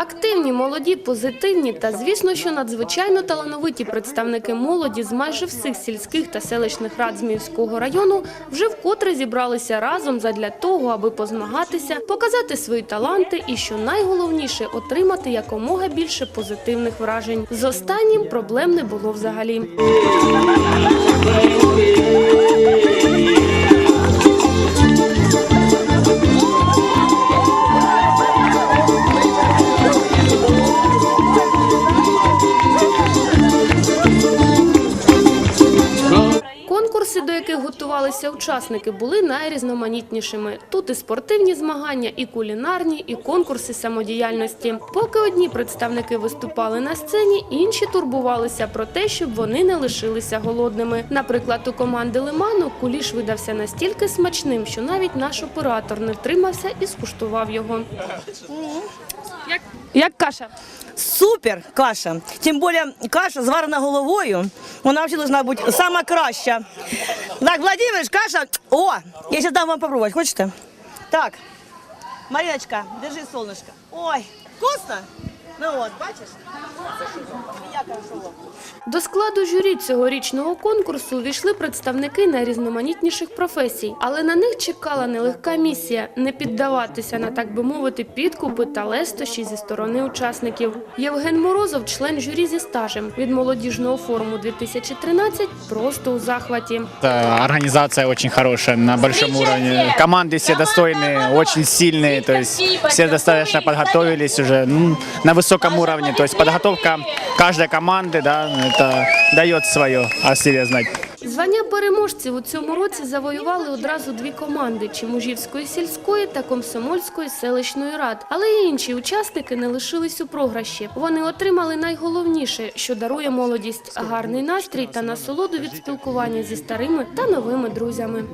Активні, молоді, позитивні та, звісно, що надзвичайно талановиті представники молоді з майже всіх сільських та селищних рад Зміївського району вже вкотре зібралися разом задля того, аби позмагатися, показати свої таланти і, що найголовніше, отримати якомога більше позитивних вражень. З останнім проблем не було взагалі. Конкурси, до яких готувалися учасники, були найрізноманітнішими. Тут і спортивні змагання, і кулінарні, і конкурси самодіяльності. Поки одні представники виступали на сцені, інші турбувалися про те, щоб вони не лишилися голодними. Наприклад, у команди Лиману куліш видався настільки смачним, що навіть наш оператор не втримався і скуштував його. Як, як каша? Супер каша. Тим більше каша зварена головою. Вона взагалі должна бути сама краща. Так, Владимир, каша. О, я зараз дам вам попробувати. Хочете? Так. Мариночка, держи солнышко. Ой, вкусно? Ну от, бачиш? Я кажу. До складу журі цьогорічного конкурсу увійшли представники найрізноманітніших професій, але на них чекала нелегка місія не піддаватися на так би мовити підкупи та лестощі зі сторони учасників. Євген Морозов, член журі зі стажем від молодіжного форуму 2013, просто у захваті. Это Организация очень хорошая, на большом уровне. Команды все достойные, очень сильные, то есть все достаточно подготовились уже ну, на высоком уровне. То есть подготовка каждой команды, да, это дает свое о себе знать. Звання переможців у цьому році завоювали одразу дві команди Чемужівської сільської та Комсомольської селищної рад. Але й інші учасники не лишились у програші. Вони отримали найголовніше, що дарує молодість гарний настрій та насолоду від спілкування зі старими та новими друзями.